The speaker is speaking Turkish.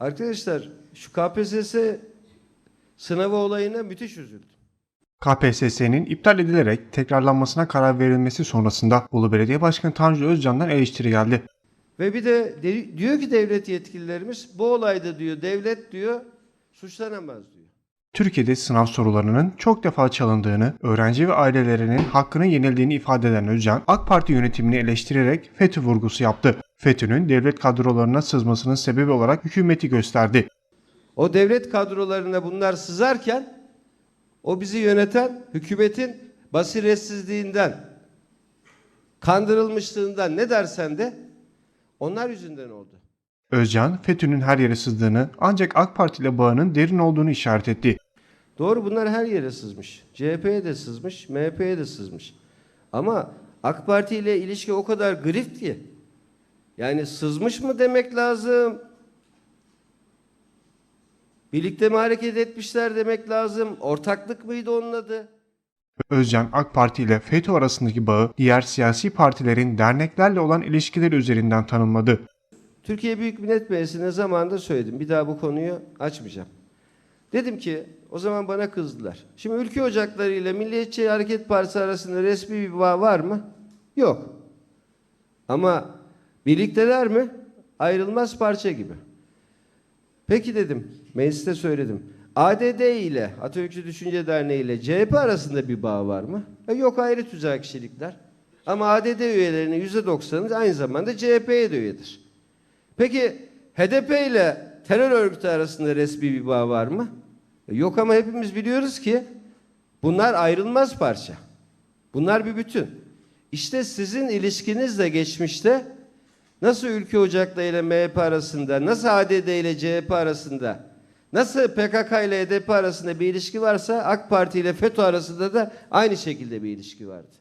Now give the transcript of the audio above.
Arkadaşlar şu KPSS sınavı olayına müthiş üzüldüm. KPSS'nin iptal edilerek tekrarlanmasına karar verilmesi sonrasında Bolu Belediye Başkanı Tanju Özcan'dan eleştiri geldi. Ve bir de, de- diyor ki devlet yetkililerimiz bu olayda diyor devlet diyor suçlanamaz diyor. Türkiye'de sınav sorularının çok defa çalındığını, öğrenci ve ailelerinin hakkının yenildiğini ifade eden Özcan, AK Parti yönetimini eleştirerek FETÖ vurgusu yaptı. FETÖ'nün devlet kadrolarına sızmasının sebebi olarak hükümeti gösterdi. O devlet kadrolarına bunlar sızarken o bizi yöneten hükümetin basiretsizliğinden, kandırılmışlığından ne dersen de onlar yüzünden oldu. Özcan, FETÖ'nün her yere sızdığını ancak AK Parti ile bağının derin olduğunu işaret etti. Doğru bunlar her yere sızmış. CHP'ye de sızmış, MHP'ye de sızmış. Ama AK Parti ile ilişki o kadar grift ki. Yani sızmış mı demek lazım? Birlikte mi hareket etmişler demek lazım? Ortaklık mıydı onun adı? Özcan, AK Parti ile FETÖ arasındaki bağı diğer siyasi partilerin derneklerle olan ilişkileri üzerinden tanımladı. Türkiye Büyük Millet Meclisi'ne zamanında söyledim. Bir daha bu konuyu açmayacağım. Dedim ki o zaman bana kızdılar. Şimdi Ülke Ocakları ile Milliyetçi Hareket Partisi arasında resmi bir bağ var mı? Yok. Ama birlikteler mi? Ayrılmaz parça gibi. Peki dedim. Mecliste söyledim. ADD ile Atatürkçü Düşünce Derneği ile CHP arasında bir bağ var mı? E, yok ayrı tüzel kişilikler. Ama ADD üyelerinin %90'ı aynı zamanda CHP'ye de üyedir. Peki HDP ile terör örgütü arasında resmi bir bağ var mı? E, Yok ama hepimiz biliyoruz ki bunlar ayrılmaz parça. Bunlar bir bütün. İşte sizin ilişkiniz de geçmişte nasıl Ülke Ocakları ile MHP arasında, nasıl ADD ile CHP arasında, nasıl PKK ile HDP arasında bir ilişki varsa AK Parti ile FETÖ arasında da aynı şekilde bir ilişki vardı.